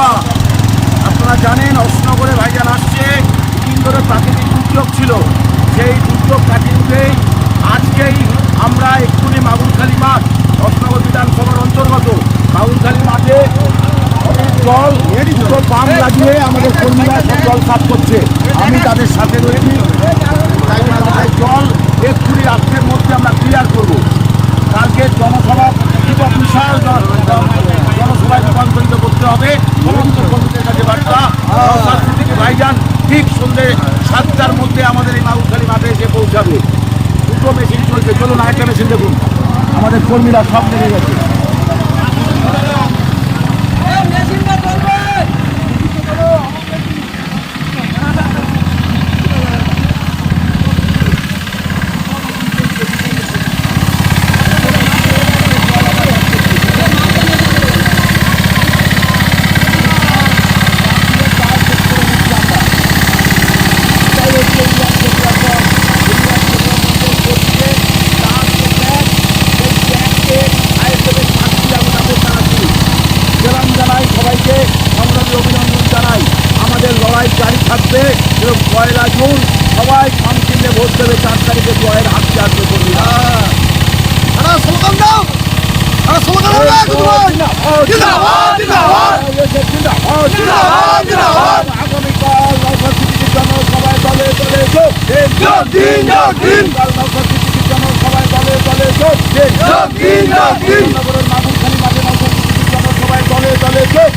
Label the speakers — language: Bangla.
Speaker 1: নৌকা আপনারা জানেন অশ্বনগরে ভাইজান আসছে। দিন ধরে প্রাকৃতিক দুর্যোগ ছিল। সেই দুর্যোগ কাটিয়ে উঠেই আজকেই আমরা এক্ষুনি মাগুরখালী মাঠ অশ্বনগর বিধানসভার অন্তর্গত মাগুরখালী মাঠে জল পাম্প লাগিয়ে আমাদের কর্মীরা জল সাফ করছে। আমি তাদের সাথে রয়েছি। থেকে ভাইজান ঠিক সন্ধ্যে সাতটার মধ্যে আমাদের এই মাগুরখালী মাঠে এসে পৌঁছাবে। দুটো মেশিন চলছে। চলুন আরেকটা মেশিন দেখুন। আমাদের কর্মীরা সব নেমে গেছে। থাকবে এবং পয়লা জুন সবাই শান্তিতে ভোট দেবে চার তারিখে জয়ের হাত চারটে করবে
Speaker 2: আরে স্লোগান দাও।
Speaker 1: আগামীকাল নৌকা সিটির জন্য সবাই দলে দলে যোগ। দিন
Speaker 2: যোগ দিন, যোগ দিন।
Speaker 1: আগামীকাল নৌকা সিটির জন্য সবাই দলে দলে যোগ। দিন
Speaker 2: যোগ দিন, যোগ দিন।
Speaker 1: নগরের মাগুরখালী মাঠে নৌকা সিটির জন্য সবাই দলে দলে যোগ